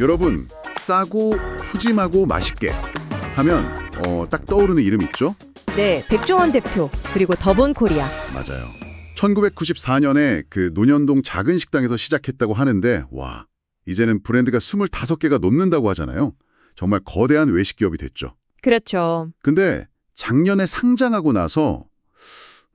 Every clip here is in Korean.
여러분, 싸고 푸짐하고 맛있게 하면 어, 딱 떠오르는 이름 있죠? 네, 백종원 대표 그리고 더본 코리아. 맞아요. 1994년에 그 논현동 작은 식당에서 시작했다고 하는데 와, 이제는 브랜드가 25개가 넘는다고 하잖아요. 정말 거대한 외식 기업이 됐죠. 그렇죠. 근데 작년에 상장하고 나서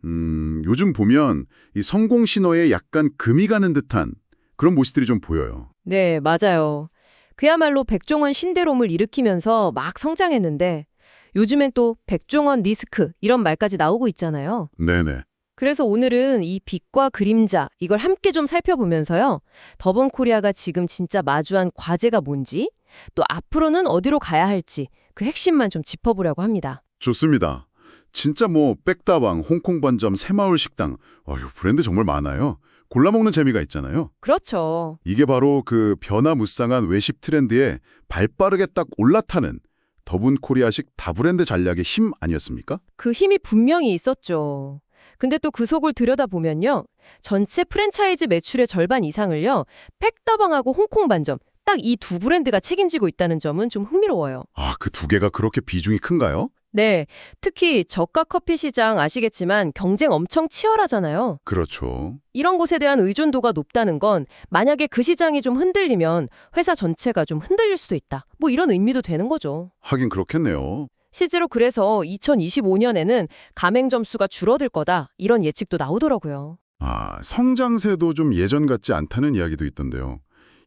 음, 요즘 보면 이 성공 신호에 약간 금이 가는 듯한 그런 모습들이 좀 보여요. 네, 맞아요. 그야말로 백종원 신대롬을 일으키면서 막 성장했는데 요즘엔 또 백종원 리스크 이런 말까지 나오고 있잖아요. 네네. 그래서 오늘은 이 빛과 그림자 이걸 함께 좀 살펴보면서요. 더본 코리아가 지금 진짜 마주한 과제가 뭔지 또 앞으로는 어디로 가야 할지 그 핵심만 좀 짚어보려고 합니다. 좋습니다. 진짜 뭐 백다방, 홍콩 반점, 새마을 식당, 어휴 브랜드 정말 많아요. 골라 먹는 재미가 있잖아요. 그렇죠. 이게 바로 그 변화무쌍한 외식 트렌드에 발빠르게 딱 올라타는 더분 코리아식 다브랜드 전략의 힘 아니었습니까? 그 힘이 분명히 있었죠. 근데 또 그 속을 들여다보면요. 전체 프랜차이즈 매출의 절반 이상을요. 팩다방하고 홍콩 반점 딱 이 두 브랜드가 책임지고 있다는 점은 좀 흥미로워요. 아, 그 두 개가 그렇게 비중이 큰가요? 네, 특히 저가 커피 시장 아시겠지만 경쟁 엄청 치열하잖아요. 그렇죠. 이런 곳에 대한 의존도가 높다는 건 만약에 그 시장이 좀 흔들리면 회사 전체가 좀 흔들릴 수도 있다. 뭐 이런 의미도 되는 거죠. 하긴 그렇겠네요. 실제로 그래서 2025년에는 가맹 점수가 줄어들 거다. 이런 예측도 나오더라고요. 아, 성장세도 좀 예전 같지 않다는 이야기도 있던데요.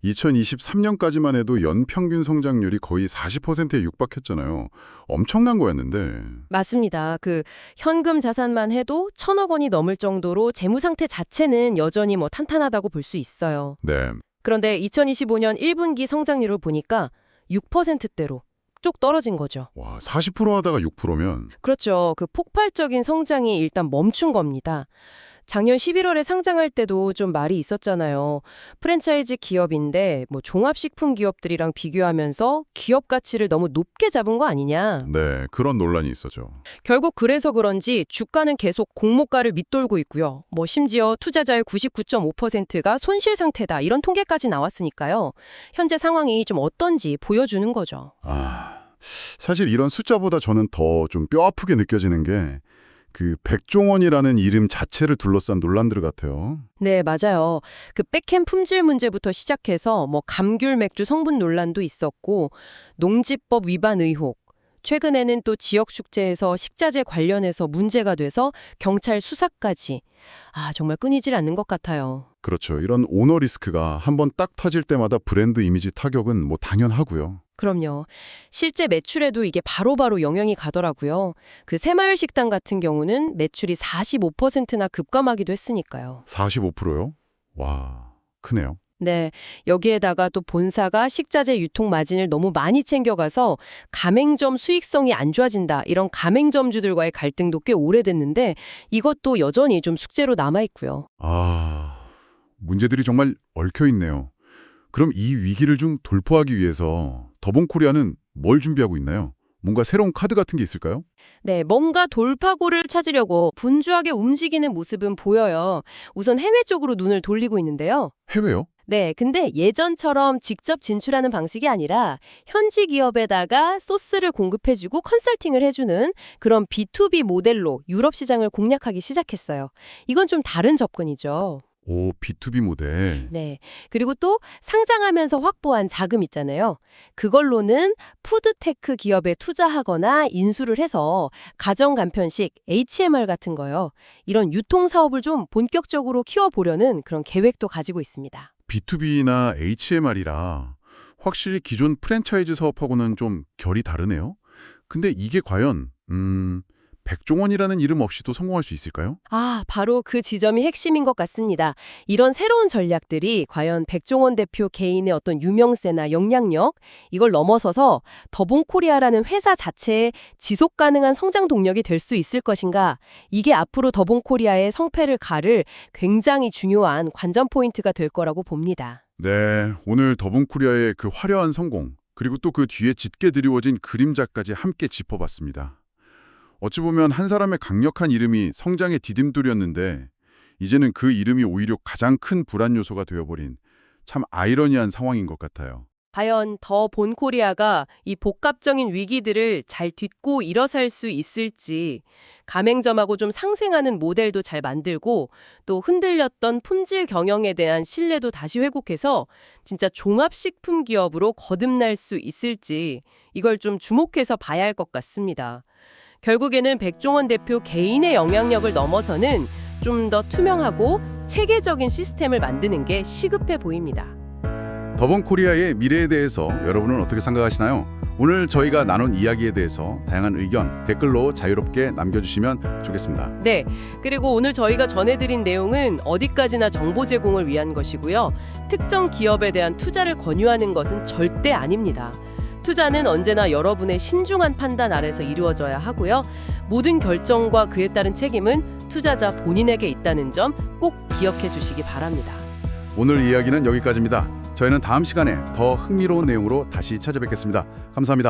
2023년까지만 해도 연평균 성장률이 거의 40%에 육박했잖아요. 엄청난 거였는데. 맞습니다. 그 현금 자산만 해도 천억 원이 넘을 정도로 재무 상태 자체는 여전히 뭐 탄탄하다고 볼 수 있어요. 네. 그런데 2025년 1분기 성장률을 보니까 6%대로 쭉 떨어진 거죠. 와, 40% 하다가 6%면 그렇죠. 그 폭발적인 성장이 일단 멈춘 겁니다. 작년 11월에 상장할 때도 좀 말이 있었잖아요. 프랜차이즈 기업인데 뭐 종합식품 기업들이랑 비교하면서 기업 가치를 너무 높게 잡은 거 아니냐. 네, 그런 논란이 있었죠. 결국 그래서 그런지 주가는 계속 공모가를 밑돌고 있고요. 뭐 심지어 투자자의 99.5%가 손실 상태다. 이런 통계까지 나왔으니까요. 현재 상황이 좀 어떤지 보여주는 거죠. 아, 사실 이런 숫자보다 저는 더 좀 뼈아프게 느껴지는 게 그 백종원이라는 이름 자체를 둘러싼 논란들 같아요. 네, 맞아요. 그 백햄 품질 문제부터 시작해서 뭐 감귤 맥주 성분 논란도 있었고 농지법 위반 의혹 최근에는 또 지역 축제에서 식자재 관련해서 문제가 돼서 경찰 수사까지 아, 정말 끊이질 않는 것 같아요. 그렇죠. 이런 오너 리스크가 한번 딱 터질 때마다 브랜드 이미지 타격은 뭐 당연하고요. 그럼요. 실제 매출에도 이게 바로 바로 영향이 가더라고요. 그 새마을 식당 같은 경우는 매출이 45%나 급감하기도 했으니까요. 45%요? 와, 크네요. 네, 여기에다가 또 본사가 식자재 유통 마진을 너무 많이 챙겨가서 가맹점 수익성이 안 좋아진다. 이런 가맹점주들과의 갈등도 꽤 오래됐는데 이것도 여전히 좀 숙제로 남아있고요. 아, 문제들이 정말 얽혀 있네요. 그럼 이 위기를 좀 돌파하기 위해서 더본코리아는 뭘 준비하고 있나요? 뭔가 새로운 카드 같은 게 있을까요? 네, 뭔가 돌파구를 찾으려고 분주하게 움직이는 모습은 보여요. 우선 해외 쪽으로 눈을 돌리고 있는데요. 해외요? 네, 근데 예전처럼 직접 진출하는 방식이 아니라 현지 기업에다가 소스를 공급해주고 컨설팅을 해주는 그런 B2B 모델로 유럽 시장을 공략하기 시작했어요. 이건 좀 다른 접근이죠. 오, B2B 모델. 네. 그리고 또 상장하면서 확보한 자금 있잖아요. 그걸로는 푸드테크 기업에 투자하거나 인수를 해서 가정 간편식 HMR 같은 거요. 이런 유통 사업을 좀 본격적으로 키워보려는 그런 계획도 가지고 있습니다. B2B나 HMR이라 확실히 기존 프랜차이즈 사업하고는 좀 결이 다르네요. 근데 이게 과연 음, 백종원이라는 이름 없이도 성공할 수 있을까요? 아, 바로 그 지점이 핵심인 것 같습니다. 이런 새로운 전략들이 과연 백종원 대표 개인의 어떤 유명세나 영향력 이걸 넘어서서 더본코리아라는 회사 자체의 지속 가능한 성장 동력이 될 수 있을 것인가? 이게 앞으로 더본코리아의 성패를 가를 굉장히 중요한 관전 포인트가 될 거라고 봅니다. 네, 오늘 더본코리아의 그 화려한 성공 그리고 또 그 뒤에 짙게 드리워진 그림자까지 함께 짚어봤습니다. 어찌 보면 한 사람의 강력한 이름이 성장의 디딤돌이었는데 이제는 그 이름이 오히려 가장 큰 불안 요소가 되어버린 참 아이러니한 상황인 것 같아요. 과연 더 본코리아가 이 복합적인 위기들을 잘 딛고 일어설 수 있을지 가맹점하고 좀 상생하는 모델도 잘 만들고 또 흔들렸던 품질 경영에 대한 신뢰도 다시 회복해서 진짜 종합식품 기업으로 거듭날 수 있을지 이걸 좀 주목해서 봐야 할 것 같습니다. 결국에는 백종원 대표 개인의 영향력을 넘어서는 좀 더 투명하고 체계적인 시스템을 만드는 게 시급해 보입니다. 더본 코리아의 미래에 대해서 여러분은 어떻게 생각하시나요? 오늘 저희가 나눈 이야기에 대해서 다양한 의견 댓글로 자유롭게 남겨주시면 좋겠습니다. 네. 그리고 오늘 저희가 전해드린 내용은 어디까지나 정보 제공을 위한 것이고요. 특정 기업에 대한 투자를 권유하는 것은 절대 아닙니다. 투자는 언제나 여러분의 신중한 판단 아래서 이루어져야 하고요. 모든 결정과 그에 따른 책임은 투자자 본인에게 있다는 점 꼭 기억해 주시기 바랍니다. 오늘 이야기는 여기까지입니다. 저희는 다음 시간에 더 흥미로운 내용으로 다시 찾아뵙겠습니다. 감사합니다.